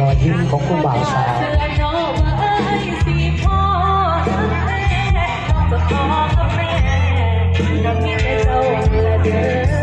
รอยยิ้มของคู่บ่าวสาวเธอ